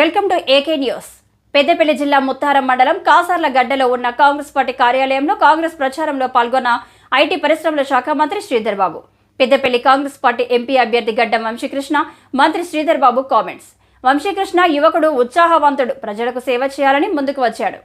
Welcome to AK news. Peddapalli జిల్లా ముత్తారం మండలం కాసార్ల గడ్డలో ఉన్న కాంగ్రెస్ పార్టీ కార్యాలయంలో కాంగ్రెస్ ప్రచారంలో పాల్గొన్న ఐటీ పరిశ్రమల శాఖ మంత్రి శ్రీధర్ బాబు. పెద్దపల్లి కాంగ్రెస్ పార్టీ ఎంపీ అభ్యర్థి గడ్డం వంశీకృష్ణ మంత్రి శ్రీధర్ బాబు కామెంట్స్. వంశీకృష్ణ యువకుడు ఉత్సాహవంతుడు. ప్రజలకు సేవ చేయాలని ముందుకు వచ్చాడు.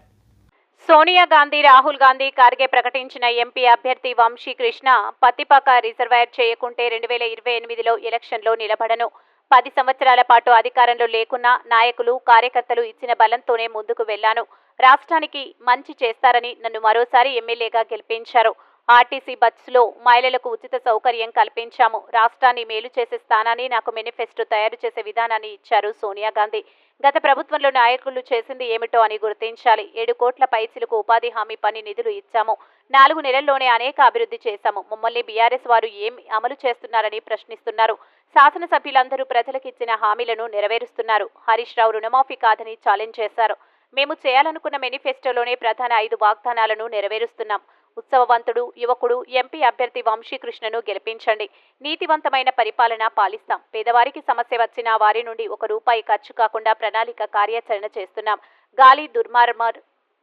సోనియా గాంధీ రాహుల్ గాంధీ ఖార్గే ప్రకటించిన ఎంపీ అభ్యర్థి వంశీకృష్ణ పత్తిపాక రిజర్వాయర్ చేయకుంటే రెండు వేల ఇరవై ఎనిమిదిలో ఎలక్షన్లో నిలబడను. పది సంవత్సరాల పాటు అధికారంలో లేకున్నా నాయకులు కార్యకర్తలు ఇచ్చిన బలంతోనే ముందుకు వెళ్ళాను రాష్ట్రానికి మంచి చేస్తారని నన్ను మరోసారి ఎమ్మెల్యేగా గెలిపించారు. ఆర్టీసీ బస్సులో మహిళలకు ఉచిత సౌకర్యం కల్పించాము. రాష్ట్రాన్ని మేలు చేసే స్థానాన్ని నాకు మేనిఫెస్టో తయారు చేసే విధానాన్ని ఇచ్చారు సోనియా గాంధీ. గత ప్రభుత్వంలో నాయకులు చేసింది ఏమిటో అని గుర్తించాలి. ఏడు కోట్ల పైసలకు ఉపాధి హామీ పని నిధులు ఇచ్చాము. నాలుగు నెలల్లోనే అనేక అభివృద్ధి చేశాము. మమ్మల్ని బీఆర్ఎస్ వారు ఏం అమలు చేస్తున్నారని ప్రశ్నిస్తున్నారు. శాసనసభ్యులందరూ ప్రజలకు ఇచ్చిన హామీలను నెరవేరుస్తున్నారు. హరీష్ రావు రుణమాఫీ కాదని ఛాలెంజ్ చేశారు. మేము చేయాలనుకున్న మేనిఫెస్టోలోనే ప్రధాన ఐదు వాగ్దానాలను నెరవేరుస్తున్నాం. ఉత్సవవంతుడు యువకుడు ఎంపీ అభ్యర్థి వంశీకృష్ణను గెలిపించండి. నీతివంతమైన పరిపాలన పాలిస్తాం. పేదవారికి సమస్య వచ్చినా వారి నుండి ఒక రూపాయి ఖర్చు కాకుండా ప్రణాళిక కార్యాచరణ చేస్తున్నాం. గాలి దుర్మార్మర్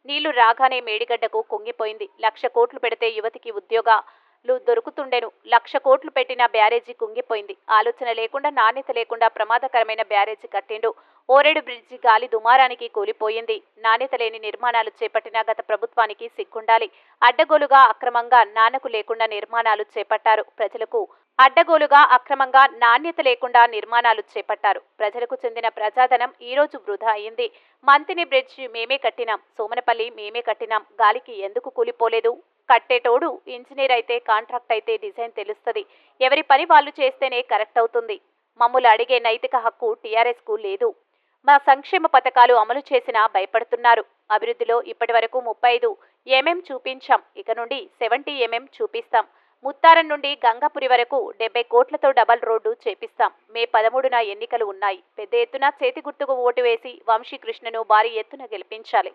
నీళ్ళు రాగానే మేడిగడ్డకు కుంగిపోయింది. లక్ష కోట్లు పెడితే యువతికి ఉద్యోగ లు దొరుకుతుండెను. లక్ష కోట్లు పెట్టిన బ్యారేజీ కుంగిపోయింది. ఆలోచన లేకుండా నాణ్యత లేకుండా ప్రమాదకరమైన బ్యారేజీ కట్టిండు. ఓరేడు బ్రిడ్జి గాలి దుమారానికి కూలిపోయింది. నాణ్యత లేని నిర్మాణాలు చేపట్టిన గత ప్రభుత్వానికి సిగ్గుండాలి. అడ్డగోలుగా అక్రమంగా నాన్నకు లేకుండా నిర్మాణాలు చేపట్టారు ప్రజలకు అడ్డగోలుగా అక్రమంగా నాణ్యత లేకుండా నిర్మాణాలు చేపట్టారు. ప్రజలకు చెందిన ప్రజాధనం ఈ రోజు వృధా అయింది. మంతిని బ్రిడ్జ్ మేమే కట్టినాం. సోమనపల్లి మేమే కట్టినాం. గాలికి ఎందుకు కూలిపోలేదు? కట్టేటోడు ఇంజనీర్ అయితే కాంట్రాక్ట్ అయితే డిజైన్ తెలుస్తుంది. ఎవరి పని వాళ్ళు చేస్తేనే కరెక్ట్ అవుతుంది. మమ్ములు అడిగే నైతిక హక్కు టీఆర్ఎస్కు లేదు. మా సంక్షేమ పథకాలు అమలు చేసినా భయపడుతున్నారు. అభివృద్ధిలో ఇప్పటి వరకు ముప్పై ఐదు ఎంఎం చూపించాం. ఇక నుండి సెవెంటీ ఎంఎం చూపిస్తాం. ముత్తారం నుండి గంగాపురి వరకు డెబ్బై కోట్లతో డబల్ రోడ్డు చేపిస్తాం. మే పదమూడున ఎన్నికలు ఉన్నాయి. పెద్ద ఎత్తున చేతి గుర్తుకు ఓటు వేసి వంశీకృష్ణను భారీ ఎత్తున గెలిపించాలి.